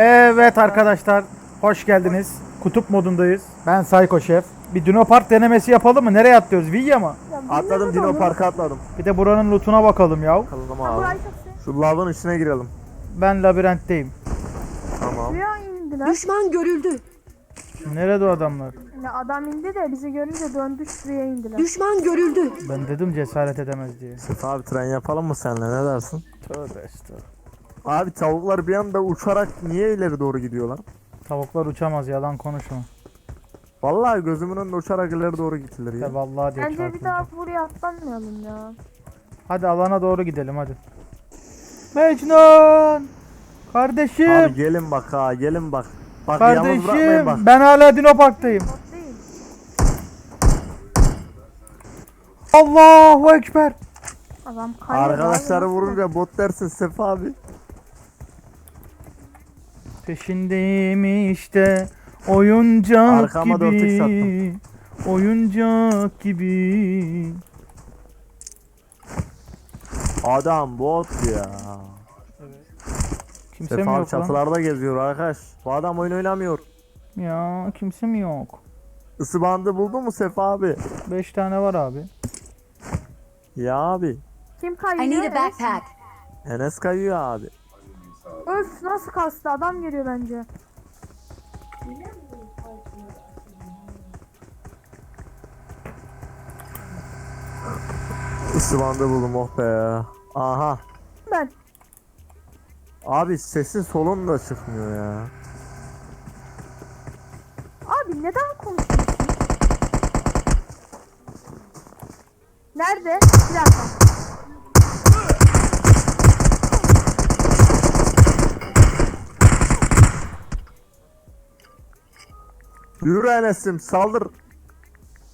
Evet arkadaşlar, hoş geldiniz. Kutup modundayız. Ben Psycho Şef. Bir Dino Park denemesi yapalım mı? Nereye atlıyoruz? Villa mı? Atladım Dino Park'a atladım. Bir de buranın lootuna bakalım ya. Bakalım Ben abi. Şu lavın içine girelim. Ben labirentteyim. Tamam. Suya indiler. Düşman görüldü. Nerede o adamlar? Yani adam indi de bizi görünce döndü suya indiler. Düşman görüldü. Ben dedim cesaret edemez diye. Sefa abi tren yapalım mı seninle ne dersin? Tövbe estağfurullah. Abi tavuklar bir anda uçarak niye ileri doğru gidiyorlar? Tavuklar uçamaz yalan konuşma. Vallahi gözümün önünde uçarak ileri doğru gittiler ya. Ya vallahi diye Bence bir çarpılacağım. daha buraya atlanmayalım ya. Hadi alana doğru gidelim hadi. Mecnun! Kardeşim! Abi gelin bak ha gelin bak. Bak yalnız bırakmayın Kardeşim! bak. Ben hala Dino Park'tayım. Bot değil. Allahu Ekber! Adam kayıyor. Arkadaşları vurunca bot dersin Sefa abi. Peşindeyim işte oyuncak Arkama gibi. Oyuncak gibi. Adam bot ya. Kimse mi Sefa yok lan? çatılarda geziyor arkadaş. Bu adam oyun oynamıyor. Ya kimse mi yok? Isı bandı buldun mu Sefa abi? 5 tane var abi. Ya abi. Kim kayıyor? I need a backpack. Enes kayıyor abi. Öf nasıl kastı adam geliyor bence. Isı bandı buldum oh be. Aha. Ben. Abi sesin solun da çıkmıyor ya. Abi neden konuşuyorsun? Nerede? Bir dakika. Yürü Enes'im saldır.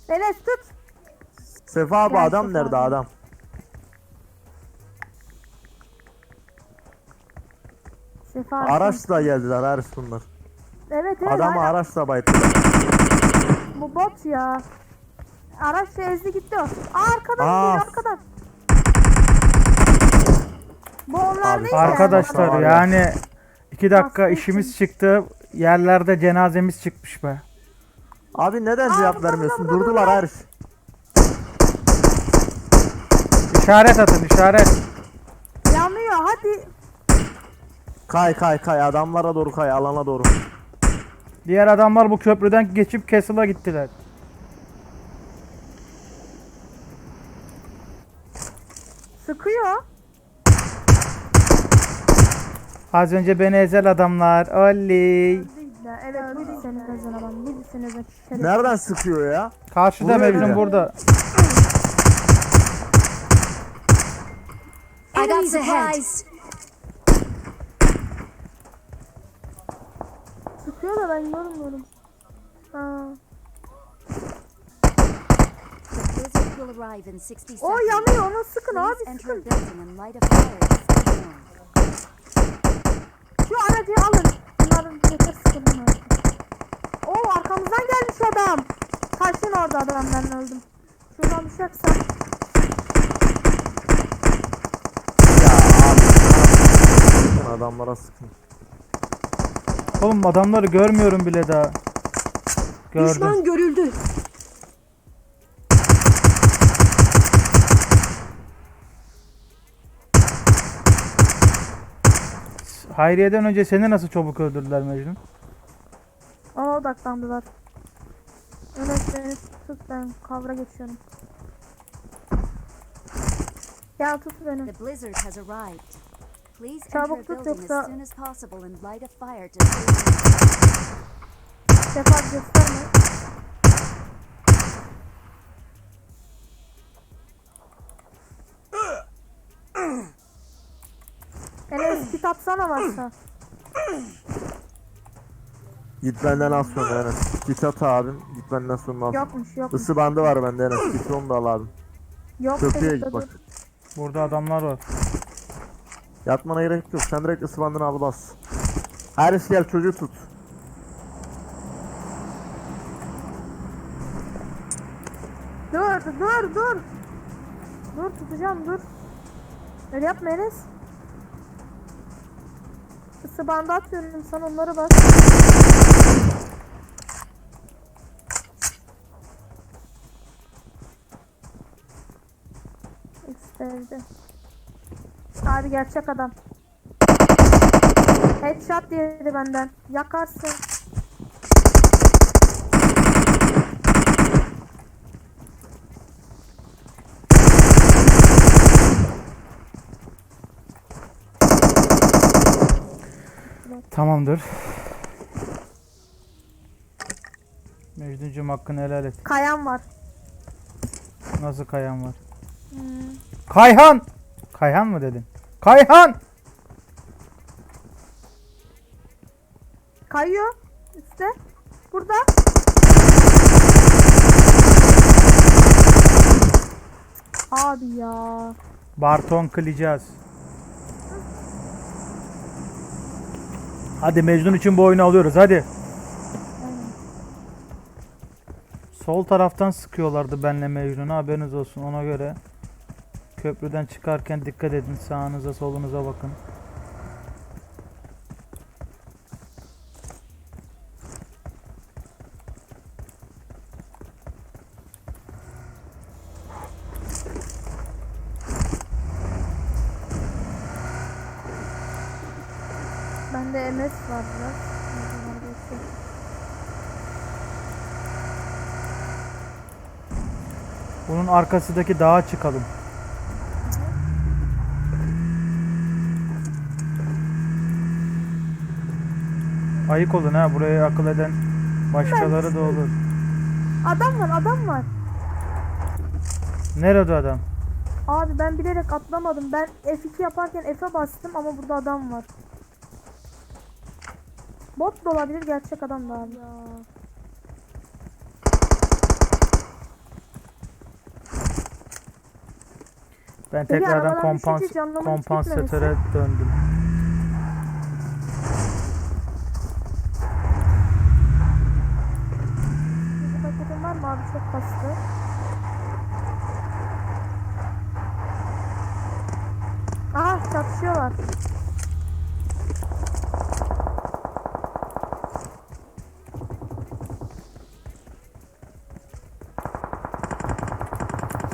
Enes tut. Sefa abi Gel adam Sefa nerede abi. adam? Sefa. Araçla geldiler araç bunlar. Evet evet. Adamı aynen. araçla bayılttılar. Bu bot ya. Araç ezdi gitti o. Aa arkadan Aa. geliyor arkadan. Bu onlar Abi, değil mi? Arkadaşlar yani 2 dakika Hasta işimiz için. çıktı. Yerlerde cenazemiz çıkmış be. Abi neden Aa, cevap vermiyorsun? Durdular araç. İşaret atın işaret. Yanıyor hadi. Kay kay kay adamlara doğru kay alana doğru. Diğer adamlar bu köprüden geçip Castle'a gittiler. Sıkıyor. Az önce beni ezel adamlar. Oley. Evet özel adam. Buydu senin özel şeref. Nereden sıkıyor ya? Karşıda Vuruyor Mecnun burada. I got supplies. Sıkıyor da ben görmüyorum. Ha. The blizzard will arrive in 60 seconds. O yanıyor ona sıkın abi sıkın. Şu aracı alın. Bunların bunlar. Oo arkamızdan gelmiş adam. Kaçtın orada adam ben öldüm. Şuradan düşersem. Ya abi. Adamlara sıkın. Oğlum adamları görmüyorum bile daha. Gördüm. Düşman görüldü. Hayriye'den önce seni nasıl çabuk öldürdüler Mecnun? Odaklandılar. Öyle beni tut ben kavra geçiyorum. Gel tut beni. The blizzard has arrived. Please Çabuk tut yoksa- as soon as possible and light a fire to. Sefa gösterme. Enes kit atsana varsa. Git benden az sonra Enes. Git at abim. Git benden sonra al. Yokmuş yok. Isı bandı var bende Enes. Git onu da al abim. Yok Köprüye git bak. Burada adamlar var. Yatmana gerek yok. Sen direkt ısı bandını al bas. Haris gel çocuğu tut. Dur dur dur. Dur tutacağım dur. Öyle yapma Enes. Isı bandı atıyorum sana onları bak. İstedi. Abi gerçek adam. Headshot yedi benden. Yakarsın. Tamamdır. Mecnuncuğum hakkını helal et. Kayan var. Nasıl Kayhan var? Kayhan! Kayhan mı dedin? Kayhan! Kayıyor. Üste. Burada. Abi ya. Barton kılacağız. Hadi Mecnun için bu oyunu alıyoruz hadi. Sol taraftan sıkıyorlardı benle Mecnun'a haberiniz olsun ona göre. Köprüden çıkarken dikkat edin sağınıza solunuza bakın. Bende MS var biraz. Bunun arkasındaki dağa çıkalım. Ayık olun ha burayı akıl eden başkaları da olur. Adam var adam var. Nerede adam? Abi ben bilerek atlamadım. Ben F2 yaparken F'e bastım ama burada adam var. Bot da olabilir gerçek adam da abi. Ya. Ben Peki, tekrardan arabadan kompans düşünce canlamak hiç kompansatöre döndüm. Bir paketin var mı abi çok bastı. Aha çatışıyorlar.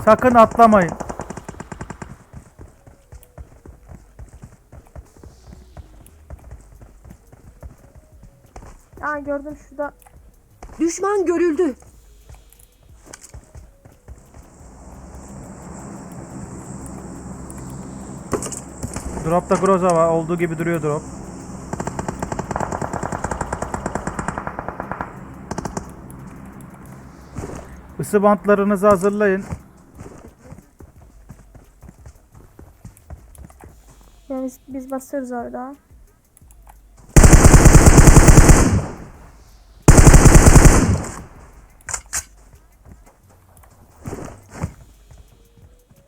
Sakın atlamayın. Aa gördüm şurada. Düşman görüldü. Dropta Groza var. Olduğu gibi duruyor drop. Isı bantlarınızı hazırlayın. Ya biz, basıyoruz orada.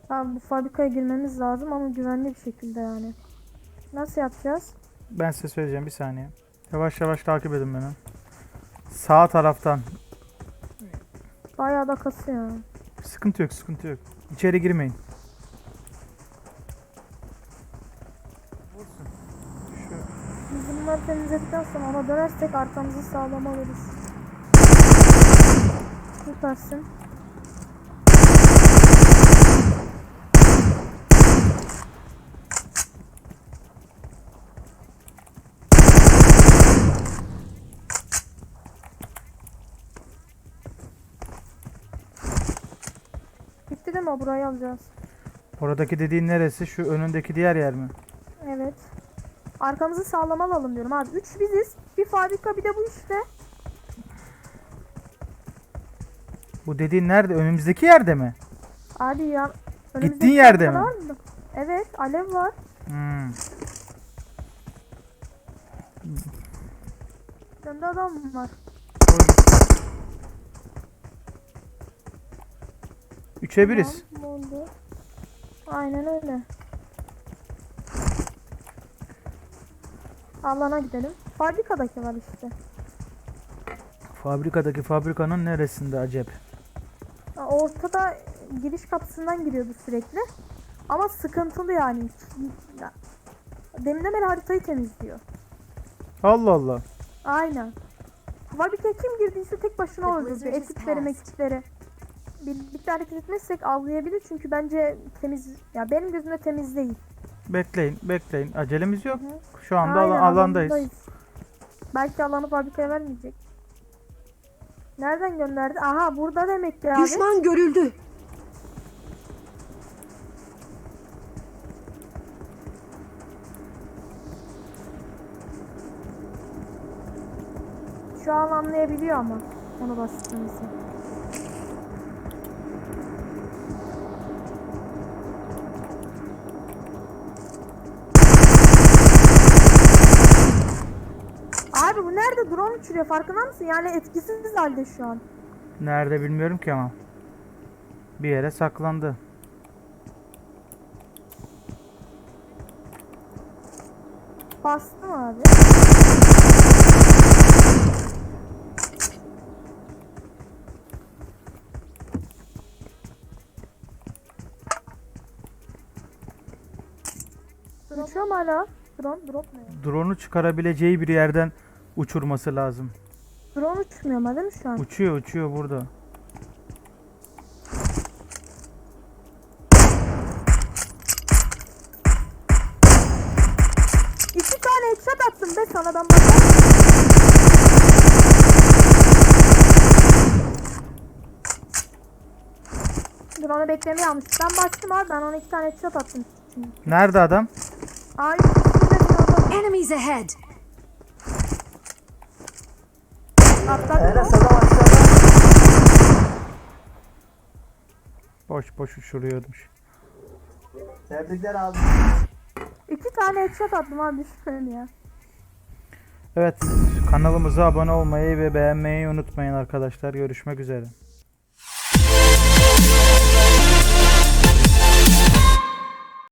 Abi bu fabrikaya girmemiz lazım ama güvenli bir şekilde yani. Nasıl yapacağız? Ben size söyleyeceğim bir saniye. Yavaş yavaş takip edin beni. Sağ taraftan. Bayağı da kasıyor. Sıkıntı yok, sıkıntı yok. İçeri girmeyin. Biz bunları temizledikten sonra ona dönersek arkamızı sağlam alırız. Süpersin. Bitti değil mi? Burayı alacağız. Oradaki dediğin neresi? Şu önündeki diğer yer mi? Evet. Arkamızı sağlam alalım diyorum abi. Üç biziz. Bir fabrika bir de bu işte. Bu dediğin nerede? Önümüzdeki yerde mi? Abi ya. Gittiğin önümüzdeki yerde fabrikada mi? var mı? Evet. Alev var. Hmm. Önde adam var. Üçe biriz. Tamam, oldu. Aynen öyle. Alana gidelim. Fabrikadaki var işte. Fabrikadaki fabrikanın neresinde acep? Ortada giriş kapısından giriyordu sürekli. Ama sıkıntılı yani. Ya, Deminden beri haritayı temizliyor. Allah Allah. Aynen. Fabrikaya kim girdiyse tek başına Ekipleri passed. mekipleri. Birlikte hareket etmezsek avlayabilir çünkü bence temiz ya benim gözümde temiz değil. Bekleyin, bekleyin. Acelemiz yok. Hı. Şu anda Aynen, alan- alandayız. Belki alanı fabrikaya vermeyecek. Nereden gönderdi? Aha burada demek ki abi. Düşman görüldü. Şu an anlayabiliyor ama onu bastığımızı. Drone uçuruyor farkında mısın? Yani etkisiz halde şu an. Nerede bilmiyorum ki ama. Bir yere saklandı. Bastım abi. Uçuyor mu hala? Drone, drop ne? Drone'u çıkarabileceği bir yerden uçurması lazım. Drone uçmuyor ama değil mi şu an? Uçuyor, uçuyor burada. İki tane headshot attım be sana ben bana. Drone'u beklemeye almış. Ben bastım abi ben ona iki tane headshot attım. Nerede adam? Ay Enemies ahead. Mı? Boş boş uçuruyormuş. Tebrikler abi. İki tane headshot attım abi düşünün ya. Evet, kanalımıza abone olmayı ve beğenmeyi unutmayın arkadaşlar. Görüşmek üzere.